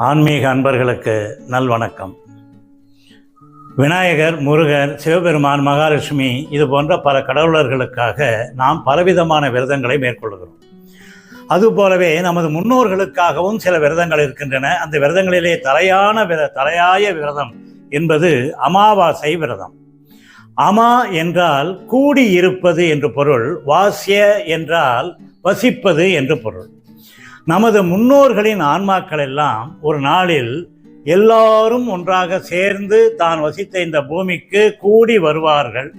ஆன்மீக அன்பர்களுக்கு நல்வணக்கம். விநாயகர் முருகர் சிவபெருமான் மகாலட்சுமி இது போன்ற பல கடவுளர்களுக்காக நாம் பலவிதமான விரதங்களை மேற்கொள்கிறோம். அதுபோலவே நமது முன்னோர்களுக்காகவும் சில விரதங்கள் இருக்கின்றன. அந்த விரதங்களிலே தலையான விர தலையாய விரதம் என்பது அமாவாசை விரதம். அமா என்றால் கூடி இருப்பது என்று பொருள் வாசிய என்றால் வசிப்பது என்று பொருள். நமது முன்னோர்களின் ஆன்மாக்கள் எல்லாம் ஒரு நாளில் எல்லாரும் ஒன்றாக சேர்ந்து தான் வசித்த இந்த பூமிக்கு கூடி வருவார்கள்.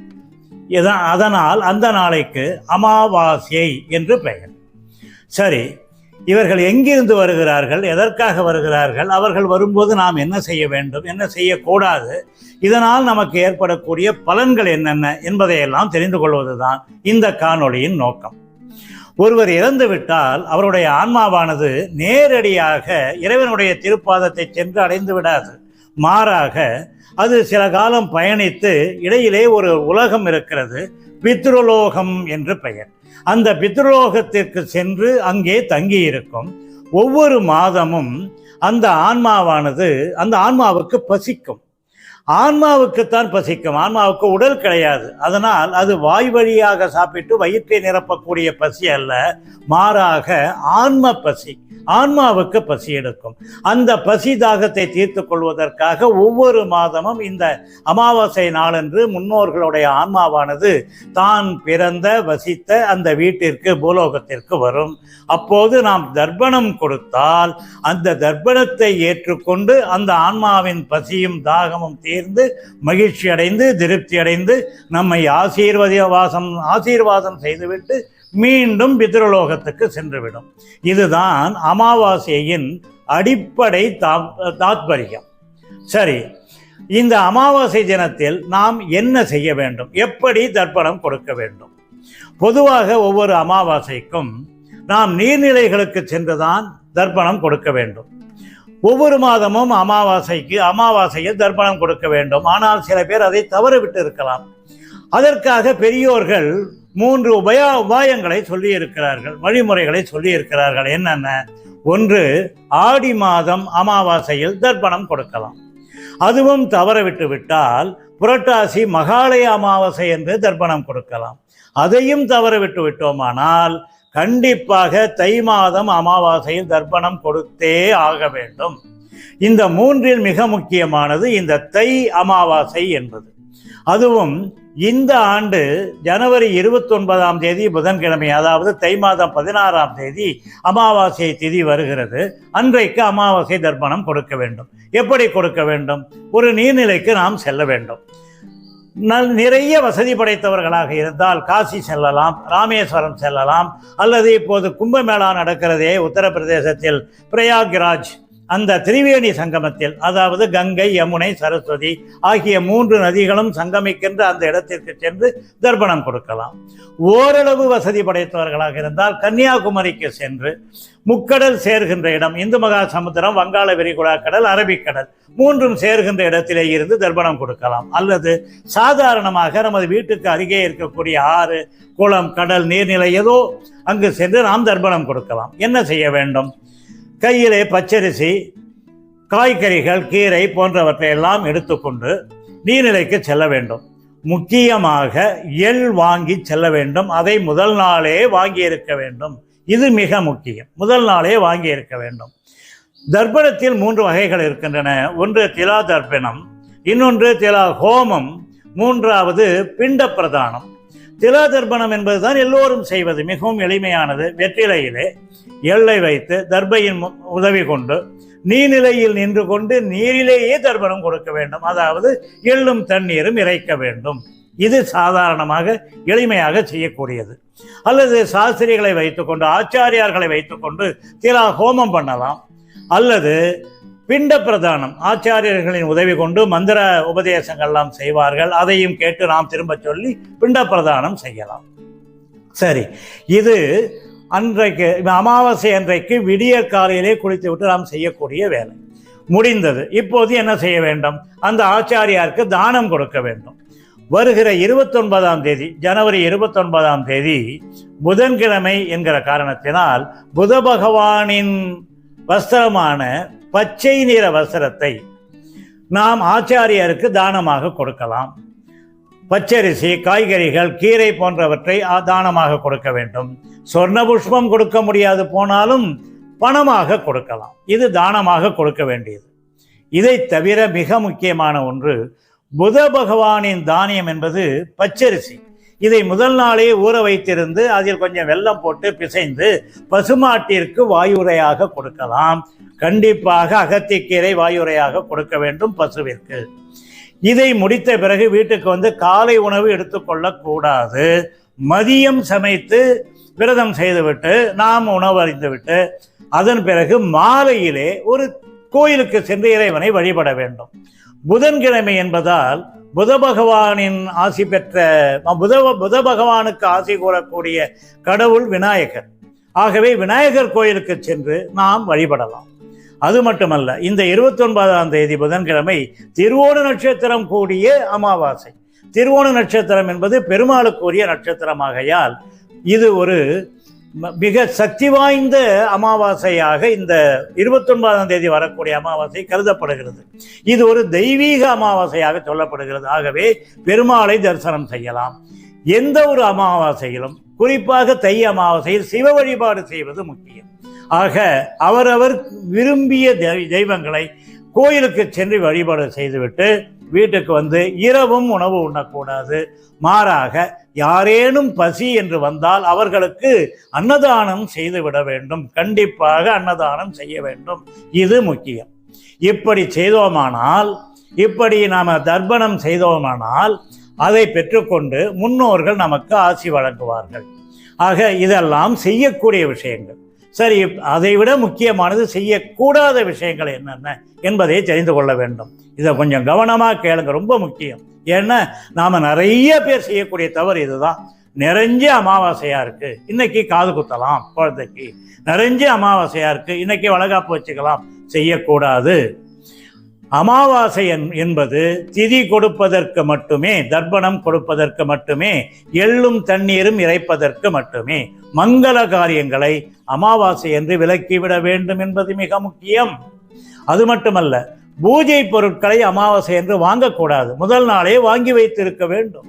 இத- அதனால் அந்த நாளைக்கு அமாவாசை என்று பெயர். சரி இவர்கள் எங்கிருந்து வருகிறார்கள் எதற்காக வருகிறார்கள் அவர்கள் வரும்போது நாம் என்ன செய்ய வேண்டும் என்ன செய்யக்கூடாது இதனால் நமக்கு ஏற்படக்கூடிய பலன்கள் என்னென்ன என்பதையெல்லாம் தெரிந்து கொள்வதுதான் இந்த காணொளியின் நோக்கம். ஒருவர் இறந்துவிட்டால் அவருடைய ஆன்மாவானது நேரடியாக இறைவனுடைய திருப்பாதத்தை சென்று அடைந்து விடாது. மாறாக அது சில காலம் பயணித்து இடையிலே ஒரு உலகம் இருக்கிறது பித்ருலோகம் என்று பெயர். அந்த பித்ருலோகத்திற்கு சென்று அங்கே தங்கியிருக்கும். ஒவ்வொரு மாதமும் அந்த ஆன்மாவானது அந்த ஆன்மாவுக்கு பசிக்கும். ஆன்மாவுக்குத்தான் பசிக்கும். ஆன்மாவுக்கு உடல் கிடையாது. அதனால் அது வாய் வழியாக சாப்பிட்டு வயிற்றை நிரப்பக்கூடிய பசி அல்ல. மாறாக ஆன்ம பசி. ஆன்மாவுக்கு பசி எடுக்கும். அந்த பசி தாகத்தை தீர்த்து கொள்வதற்காக ஒவ்வொரு மாதமும் இந்த அமாவாசை நாளன்று முன்னோர்களுடைய ஆன்மாவானது தான் பிறந்த வசித்த அந்த வீட்டிற்கு பூலோகத்திற்கு வரும். அப்போது நாம் தர்ப்பணம் கொடுத்தால் அந்த தர்ப்பணத்தை ஏற்றுக்கொண்டு அந்த ஆன்மாவின் பசியும் தாகமும் தீர்ந்து மகிழ்ச்சி அடைந்து திருப்தி அடைந்து நம்மை ஆசீர்வதிவாசம் ஆசீர்வாதம் செய்துவிட்டு மீண்டும் பித்ருலோகத்துக்கு சென்றுவிடும். இதுதான் அமாவாசையின் அடிப்படை தா- தாத்பரியம். சரி இந்த அமாவாசை தினத்தில் நாம் என்ன செய்ய வேண்டும்? எப்படி தர்ப்பணம் கொடுக்க வேண்டும்? பொதுவாக ஒவ்வொரு அமாவாசைக்கும் நாம் நீர்நிலைகளுக்கு சென்றுதான் தர்ப்பணம் கொடுக்க வேண்டும். ஒவ்வொரு மாதமும் அமாவாசைக்கு அமாவாசையில் தர்ப்பணம் கொடுக்க வேண்டும். ஆனால் சில பேர் அதை தவறவிட்டு இருக்கலாம். அதற்காக பெரியோர்கள் மூன்று உபயா உபாயங்களை சொல்லியிருக்கிறார்கள் வழிமுறைகளை சொல்லியிருக்கிறார்கள். என்னென்ன? ஒன்று ஆடி மாதம் அமாவாசையில் தர்ப்பணம் கொடுக்கலாம். அதுவும் தவற விட்டு விட்டால் புரட்டாசி மகாலய அமாவாசை என்று தர்ப்பணம் கொடுக்கலாம். அதையும் தவற விட்டு விட்டோமானால் கண்டிப்பாக தை மாதம் அமாவாசையில் தர்ப்பணம் கொடுத்தே ஆக வேண்டும். இந்த மூன்றில் மிக முக்கியமானது இந்த தை அமாவாசை என்பது. அதுவும் இந்த ஆண்டு ஜனவரி இருபத்தி ஒன்பதாம் தேதி புதன்கிழமை அதாவது தை மாதம் பதினாறாம் தேதி அமாவாசை திதி வருகிறது. அன்றைக்கு அமாவாசை தர்ப்பணம் கொடுக்க வேண்டும். எப்படி கொடுக்க வேண்டும்? ஒரு நீர்நிலைக்கு நாம் செல்ல வேண்டும். நல் நிறைய வசதி படைத்தவர்களாக இருந்தால் காசி செல்லலாம் ராமேஸ்வரம் செல்லலாம் அல்லது இப்போது கும்பமேளா நடக்கிறதே உத்தரப்பிரதேசத்தில் பிரயாக்ராஜ் அந்த திரிவேணி சங்கமத்தில் அதாவது கங்கை யமுனை சரஸ்வதி ஆகிய மூன்று நதிகளும் சங்கமிக்கின்ற அந்த இடத்திற்கு சென்று தர்ப்பணம் கொடுக்கலாம். ஓரளவு வசதி படைத்தவர்களாக இருந்தால் கன்னியாகுமரிக்கு சென்று முக்கடல் சேர்கின்ற இடம் இந்து மகா சமுத்திரம் வங்காள விரிகுடா கடல் அரபிக்கடல் மூன்றும் சேர்கின்ற இடத்திலே இருந்து தர்ப்பணம் கொடுக்கலாம். அல்லது சாதாரணமாக நமது வீட்டுக்கு அருகே இருக்கக்கூடிய ஆறு குளம் கடல் நீர்நிலை ஏதோ அங்கு சென்று நாம் தர்ப்பணம் கொடுக்கலாம். என்ன செய்ய வேண்டும்? கையிலே பச்சரிசி காய்கறிகள் கீரை போன்றவற்றை எல்லாம் எடுத்துக்கொண்டு நீர்நிலைக்கு செல்ல வேண்டும். முக்கியமாக எள் வாங்கி செல்ல வேண்டும். அதை முதல் நாளே வாங்கி இருக்க வேண்டும். இது மிக முக்கியம். முதல் நாளே வாங்கி இருக்க வேண்டும். தர்ப்பணத்தில் மூன்று வகைகள் இருக்கின்றன. ஒன்று திலா தர்ப்பணம் இன்னொன்று திலா ஹோமம் மூன்றாவது பிண்ட பிரதானம் தில தர்ப்பணம் என்பதுதான் எல்லோரும் செய்வது. மிகவும் எளிமையானது. வெற்றிலையிலே எல்லை வைத்து தர்பையின் உதவி கொண்டு நீர்நிலையில் நின்று கொண்டு நீரிலேயே தர்ப்பணம் கொடுக்க வேண்டும். அதாவது எள்ளும் தண்ணீரும் இறைக்க வேண்டும். இது சாதாரணமாக எளிமையாக செய்யக்கூடியது. அல்லது சாஸ்திரிகளை வைத்துக்கொண்டு ஆச்சாரியார்களை வைத்துக்கொண்டு திலா ஹோமம் பண்ணலாம். அல்லது பிண்ட பிரதானம் ஆச்சாரியர்களின் உதவி கொண்டு மந்திர உபதேசங்கள்லாம் செய்வார்கள். அதையும் கேட்டு நாம் திரும்ப சொல்லி பிண்ட பிரதானம் செய்யலாம். சரி இது அன்றைக்கு அமாவாசை அன்றைக்கு விடிய காலையிலே குளித்து விட்டு நாம் செய்யக்கூடிய வேலை. முடிந்தது. இப்போது என்ன செய்ய வேண்டும்? அந்த ஆச்சாரியாருக்கு தானம் கொடுக்க வேண்டும். வருகிற இருபத்தொன்பதாம் தேதி ஜனவரி இருபத்தொன்பதாம் தேதி புதன்கிழமை என்கிற காரணத்தினால் புத பகவானின் வஸ்திரமான பச்சை நிற வசரத்தை நாம் ஆச்சாரியருக்கு தானமாக கொடுக்கலாம். பச்சரிசி காய்கறிகள் கீரை போன்றவற்றை தானமாக கொடுக்க வேண்டும். சொர்ண புஷ்பம் கொடுக்க முடியாது போனாலும் பணமாக கொடுக்கலாம். இது தானமாக கொடுக்க வேண்டியது. இதை தவிர மிக முக்கியமான ஒன்று புத பகவானின் தானியம் என்பது பச்சரிசி. இதை முதல் நாளே ஊற வைத்திருந்து அதில் கொஞ்சம் வெள்ளம் போட்டு பிசைந்து பசுமாட்டிற்கு வாயுரையாக கொடுக்கலாம். கண்டிப்பாக அகத்திக்கீரை வாயுரையாக கொடுக்க வேண்டும் பசுவிற்கு. இதை முடித்த பிறகு வீட்டுக்கு வந்து காலை உணவு எடுத்துக்கொள்ளக்கூடாது மதியம் சமைத்து விரதம் செய்துவிட்டு நாம் உணவு அறிந்துவிட்டு அதன் பிறகு மாலையிலே ஒரு கோயிலுக்கு சென்று இறைவனை வழிபட வேண்டும். புதன்கிழமை என்பதால் புத பகவானின் ஆசி பெற்ற புத புத பகவானுக்கு ஆசி கூறக்கூடிய கடவுள் விநாயகர். ஆகவே விநாயகர் கோயிலுக்கு சென்று நாம் வழிபடலாம். அது மட்டுமல்ல இந்த இருபத்தி ஒன்பதாம் தேதி புதன்கிழமை திருவோண நட்சத்திரம் கூடிய அமாவாசை. திருவோண நட்சத்திரம் என்பது பெருமாளுக்குரிய நட்சத்திரமாகையால் இது ஒரு மிக சக்தி வாய்ந்த அமாவாசையாக இந்த இருபத்தொன்பதாம் தேதி வரக்கூடிய அமாவாசை கருதப்படுகிறது. இது ஒரு தெய்வீக அமாவாசையாக சொல்லப்படுகிறது. ஆகவே பெருமாளை தரிசனம் செய்யலாம். எந்த ஒரு அமாவாசையிலும் குறிப்பாக தை அமாவாசையில் சிவ வழிபாடு செய்வது முக்கியம். ஆக அவரவர் விரும்பிய தெய்வங்களை கோயிலுக்கு சென்று வழிபாடு செய்துவிட்டு வீட்டுக்கு வந்து இரவும் உணவு உண்ணக்கூடாது. மாறாக யாரேனும் பசி என்று வந்தால் அவர்களுக்கு அன்னதானம் செய்துவிட வேண்டும். கண்டிப்பாக அன்னதானம் செய்ய வேண்டும். இது முக்கியம். இப்படி செய்தோமானால் இப்படி நாம் தர்ப்பணம் செய்தோமானால் அதை பெற்றுக்கொண்டு முன்னோர்கள் நமக்கு ஆசி வழங்குவார்கள். ஆக இதெல்லாம் செய்யக்கூடிய விஷயங்கள். சரி அதை விட முக்கியமானது செய்யக்கூடாத விஷயங்கள் என்னென்ன என்பதை தெரிந்து கொள்ள வேண்டும். இதை கொஞ்சம் கவனமாக கேளுங்க ரொம்ப முக்கியம். ஏன்னா நாம் நிறைய பேர் செய்யக்கூடிய தவறு இதுதான். நிறைஞ்ச அமாவாசையாக இருக்குது இன்னைக்கு காது குத்தலாம் குழந்தைக்கு. நிறைஞ்ச அமாவாசையாக இருக்குது இன்னைக்கு வளகாப்பு வச்சுக்கலாம் செய்யக்கூடாது. அமாவாசை என்- என்பது திதி கொடுப்பதற்கு மட்டுமே தர்ப்பணம் கொடுப்பதற்கு மட்டுமே எள்ளும் தண்ணீரும் இறைப்பதற்கு மட்டுமே. மங்கள காரியங்களை அமாவாசை என்று விலக்கிவிட வேண்டும் என்பது மிக முக்கியம். அது மட்டுமல்ல பூஜை பொருட்களை அமாவாசை என்று வாங்கக்கூடாது. முதல் நாளே வாங்கி வைத்திருக்க வேண்டும்.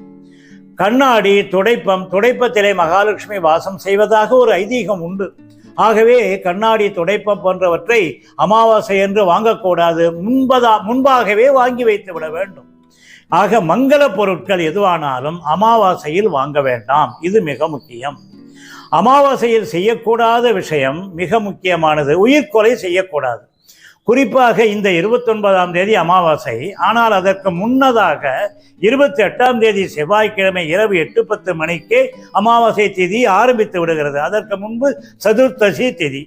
கண்ணாடி துடைப்பம் துடைப்பத்திலே மகாலட்சுமி வாசம் செய்வதாக ஒரு ஐதீகம் உண்டு. ஆகவே கண்ணாடி துடைப்பம் போன்றவற்றை அமாவாசை என்று வாங்கக்கூடாது. முன்பதா முன்பாகவே வாங்கி வைத்து விட வேண்டும். ஆக மங்கள பொருட்கள் எதுவானாலும் அமாவாசையில் வாங்க வேண்டாம். இது மிக முக்கியம். அமாவாசையில் செய்யக்கூடாத விஷயம் மிக முக்கியமானது. உயிர்கொலை செய்யக்கூடாது. குறிப்பாக இந்த இருபத்தொன்பதாம் தேதி அமாவாசை. ஆனால் அதற்கு முன்னதாக இருபத்தி எட்டாம் தேதி செவ்வாய்க்கிழமை இரவு எட்டு பத்து மணிக்கு அமாவாசை திதி ஆரம்பித்து விடுகிறது. அதற்கு முன்பு சதுர்த்தசி திதி.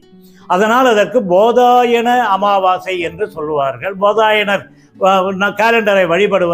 அதனால் அதற்கு போதாயன அமாவாசை என்று சொல்லுவார்கள். போதாயனர் கேலண்டரை வழிபடுவ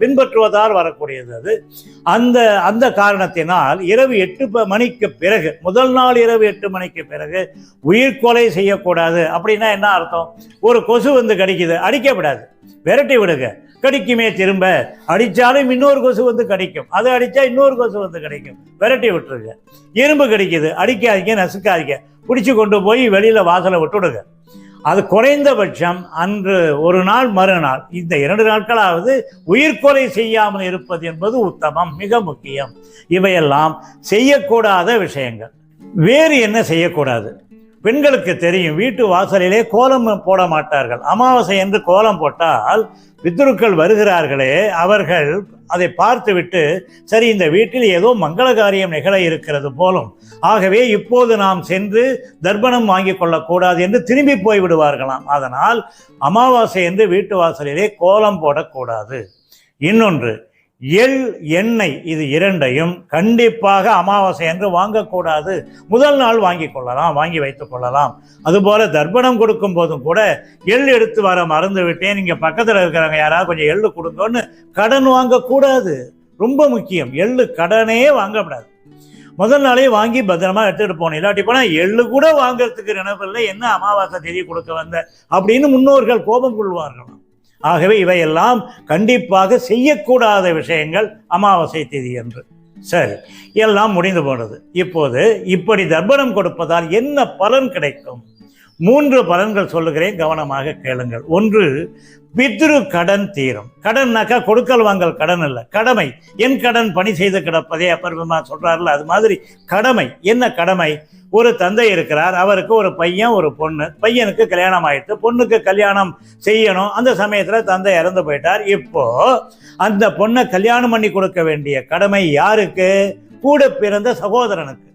பின்பற்றுவதால் வரக்கூடியது அது. அந்த அந்த காரணத்தினால் இரவு எட்டு ப- மணிக்கு பிறகு முதல் நாள் இரவு எட்டு மணிக்கு பிறகு உயிர்கொலை செய்யக்கூடாது அப்படின்னா என்ன அர்த்தம்? ஒரு கொசு வந்து கடிக்குது அடிக்க விடாது விரட்டி விடுங்க. கடிக்குமே திரும்ப. அடித்தாலும் இன்னொரு கொசு வந்து கடிக்கும். அதை அடித்தா இன்னொரு கொசு வந்து கிடைக்கும். விரட்டி விட்டுருங்க. இரும்பு கடிக்குது. அடிக்காதீங்க நசுக்காதீங்க. பிடிச்சி கொண்டு போய் வெளியில் வாசலை விட்டுடுங்க அது குறைந்தபட்சம் அன்று ஒரு நாள் மறுநாள் இந்த இரண்டு நாட்களாவது உயிர்கொலை செய்யாமல் இருப்பது என்பது உத்தமம் மிக முக்கியம். இவையெல்லாம் செய்யக்கூடாத விஷயங்கள். வேறு என்ன செய்யக்கூடாது? பெண்களுக்கு தெரியும். வீட்டு வாசலிலே கோலம் போட மாட்டார்கள். அமாவாசை என்று கோலம் போட்டால் பித்ருக்கள் வருகிறார்களே அவர்கள் அதை பார்த்துவிட்டு சரி இந்த வீட்டில் ஏதோ மங்கள காரியம் நிகழ இருக்கிறது போலும். ஆகவே இப்போது நாம் சென்று தர்ப்பணம் வாங்கி கொள்ளக்கூடாது என்று திரும்பி போய் விடுவார்களாம். அதனால் அமாவாசை என்று வீட்டு வாசலிலே கோலம் போடக்கூடாது. இன்னொன்று எள் எண்ணெய் இது இரண்டையும் கண்டிப்பாக அமாவாசை என்று வாங்கக்கூடாது. முதல் நாள் வாங்கி கொள்ளலாம் வாங்கி வைத்துக் கொள்ளலாம். அதுபோல தர்ப்பணம் கொடுக்கும் போதும் கூட எள் எடுத்து வர மறந்து விட்டேன். இங்க பக்கத்தில் இருக்கிறவங்க யாராவது கொஞ்சம் எள்ளு கொடுங்கன்னு கடன் வாங்கக்கூடாது. ரொம்ப முக்கியம். எள்ளு கடனே வாங்கக்கூடாது முதல் நாளே வாங்கி பத்திரமா எடுத்துகிட்டு போகணும். இல்லாட்டி போனால் எள்ளு கூட வாங்குறதுக்கு நினைப்பில்லை. என்ன அமாவாசை தேதி கொடுக்க வந்த? அப்படின்னு முன்னோர்கள் கோபம் கொள்வார்களாம். ஆகவே இவையெல்லாம் கண்டிப்பாக செய்யக்கூடாத விஷயங்கள் அமாவாசை தேதி என்று. சரி எல்லாம் முடிந்து போனது. இப்போது இப்படி தர்ப்பணம் கொடுப்பதால் என்ன பலன் கிடைக்கும்? மூன்று பலன்கள் சொல்லுகிறேன் கவனமாக கேளுங்கள். ஒன்று பித்ரு கடன் தீரும். கடன்னாக்கா கொடுக்கல் வாங்கல் கடன் இல்லை கடமை. என் கடன் பணி செய்து கிடப்பதே அப்பர்வமா சொல்கிறார்ல அது மாதிரி கடமை. என்ன கடமை? ஒரு தந்தை இருக்கிறார் அவருக்கு ஒரு பையன் ஒரு பொண்ணு. பையனுக்கு கல்யாணம் ஆயிடுச்சு பொண்ணுக்கு கல்யாணம் செய்யணும். அந்த சமயத்தில் தந்தை இறந்து போயிட்டார். இப்போ அந்த பொண்ணை கல்யாணம் பண்ணி கொடுக்க வேண்டிய கடமை யாருக்கு? கூட பிறந்த சகோதரனுக்கு.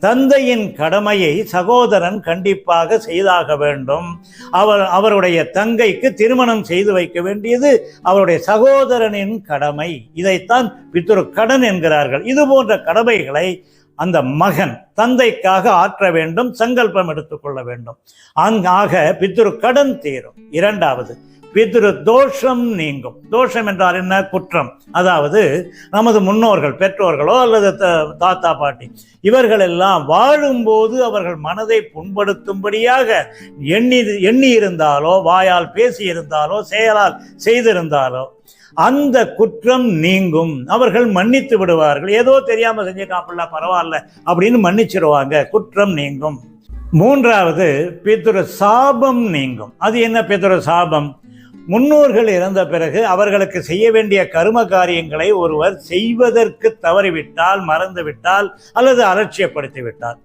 தந்தையின் கடமையை சகோதரன் கண்டிப்பாக செய்தாக வேண்டும். அவர் அவருடைய தங்கைக்கு திருமணம் செய்து வைக்க வேண்டியது அவருடைய சகோதரனின் கடமை. இதைத்தான் பித்துரு கடன் என்கிறார்கள். இது போன்ற கடமைகளை அந்த மகன் தந்தைக்காக ஆற்ற வேண்டும் சங்கல்பம் எடுத்துக்கொள்ள வேண்டும். அங்காக பித்துரு கடன் தீரும். இரண்டாவது பித்ரு தோஷம் நீங்கும். தோஷம் என்றால் என்ன? குற்றம். அதாவது நமது முன்னோர்கள் பெற்றோர்களோ அல்லது த- தாத்தா பாட்டி இவர்கள் எல்லாம் வாழும்போது அவர்கள் மனதை புண்படுத்தும்படியாக எண்ணி எண்ணி இருந்தாலோ வாயால் பேசி இருந்தாலோ செயலால் செய்திருந்தாலோ அந்த குற்றம் நீங்கும். அவர்கள் மன்னித்து விடுவார்கள். ஏதோ தெரியாம செஞ்சுட்டாப்புல பரவாயில்ல அப்படின்னு மன்னிச்சிருவாங்க. குற்றம் நீங்கும். மூன்றாவது பிதுர சாபம் நீங்கும். அது என்ன பிதுரு சாபம்? முன்னோர்கள் இறந்த பிறகு அவர்களுக்கு செய்ய வேண்டிய கரும காரியங்களை ஒருவர் செய்வதற்கு தவறிவிட்டால் மறந்துவிட்டால் அல்லது அலட்சியப்படுத்திவிட்டால்.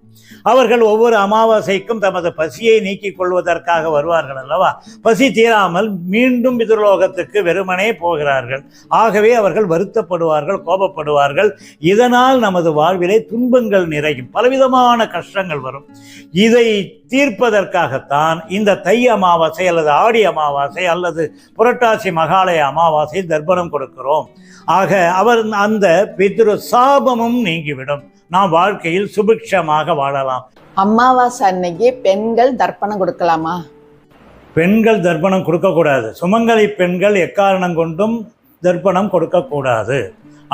அவர்கள் ஒவ்வொரு அமாவாசைக்கும் தமது பசியை நீக்கிக் கொள்வதற்காக வருவார்கள் அல்லவா? பசி தீராமல் மீண்டும் பிதுர்லோகத்துக்கு வெறுமனே போகிறார்கள். ஆகவே அவர்கள் வருத்தப்படுவார்கள் கோபப்படுவார்கள். இதனால் நமது வாழ்விலே துன்பங்கள் நிறையும். பலவிதமான கஷ்டங்கள் வரும். இதை தீர்ப்பதற்காகத்தான் இந்த தை அமாவாசை அல்லது ஆடி அமாவாசை அல்லது புரட்டாசி மகாலய அமாவாசை தர்ப்பணம் கொடுக்கிறோம். ஆக அவர் அந்த பித்ரு சாபமும் நீங்கிவிடும். நாம் வாழ்க்கையில் சுபிக்ஷமாக வாழலாம். அமாவாசை அன்னைக்கு பெண்கள் தர்ப்பணம் கொடுக்கலாமா? பெண்கள் தர்ப்பணம் கொடுக்கக்கூடாது. சுமங்கலி பெண்கள் எக்காரணம் கொண்டும் தர்ப்பணம் கொடுக்கக்கூடாது.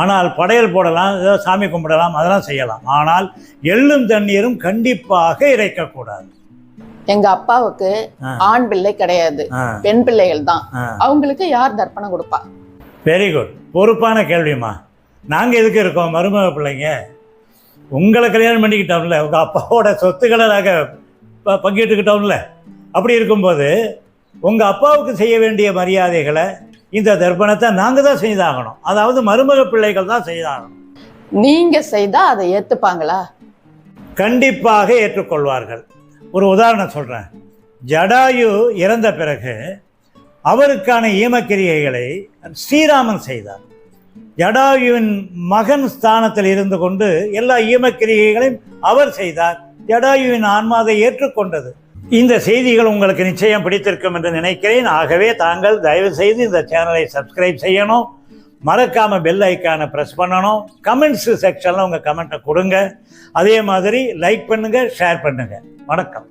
ஆனால் படையல் போடலாம் ஏதோ சாமி கும்பிடலாம் அதெல்லாம் செய்யலாம். ஆனால் எள்ளும் தண்ணீரும் கண்டிப்பாக இறைக்கக்கூடாது. எங்க அப்பாவுக்கு. ஆண் பிள்ளை கிடையாது. பெண் பிள்ளைகள் தான். அவங்களுக்கு யார் தர்ப்பணம் கொடுப்பா? வெரி குட் பொறுப்பான கேள்விம்மா. நாங்கள் எதுக்கு இருக்கோம் மருமக பிள்ளைங்க? உங்களை கல்யாணம் பண்ணிக்கிட்டோம்ல உங்கள் அப்பாவோட சொத்துக்களை நாங்கள் ப- பங்கிட்டுக்கிட்டோம்ல அப்படி இருக்கும்போது உங்கள் அப்பாவுக்கு செய்ய வேண்டிய மரியாதைகளை இந்த தர்ப்பணத்தை நாங்கள் தான் செய்தாகணும். அதாவது மருமக பிள்ளைகள் தான் செய்தாகணும். நீங்க செய்தா அதை ஏத்துப்பாங்களா? கண்டிப்பாக ஏற்றுக்கொள்வார்கள். ஒரு உதாரணம் சொல்கிறேன் ஜடாயு இறந்த பிறகு அவருக்கான ஈமக்கிரியைகளை ஸ்ரீராமன் செய்தார். ஜடாயுவின் மகன் ஸ்தானத்தில் இருந்து கொண்டு எல்லா ஈமக்கிரிகைகளையும் அவர் செய்தார். ஜடாயுவின் ஆன்மா அதை ஏற்றுக்கொண்டது. இந்த செய்திகள் உங்களுக்கு நிச்சயம் பிடித்திருக்கும் என்று நினைக்கிறேன். ஆகவே தாங்கள் தயவு செய்து இந்த சேனலை சப்ஸ்கிரைப் செய்யணும். மறக்காம பெல் ஐக்கானை ப்ரெஸ் பண்ணணும். கமெண்ட்ஸ் செக்ஷனில் உங்கள் கமெண்ட்டை கொடுங்க. அதே மாதிரி லைக் பண்ணுங்கள் ஷேர் பண்ணுங்கள் வணக்கம்.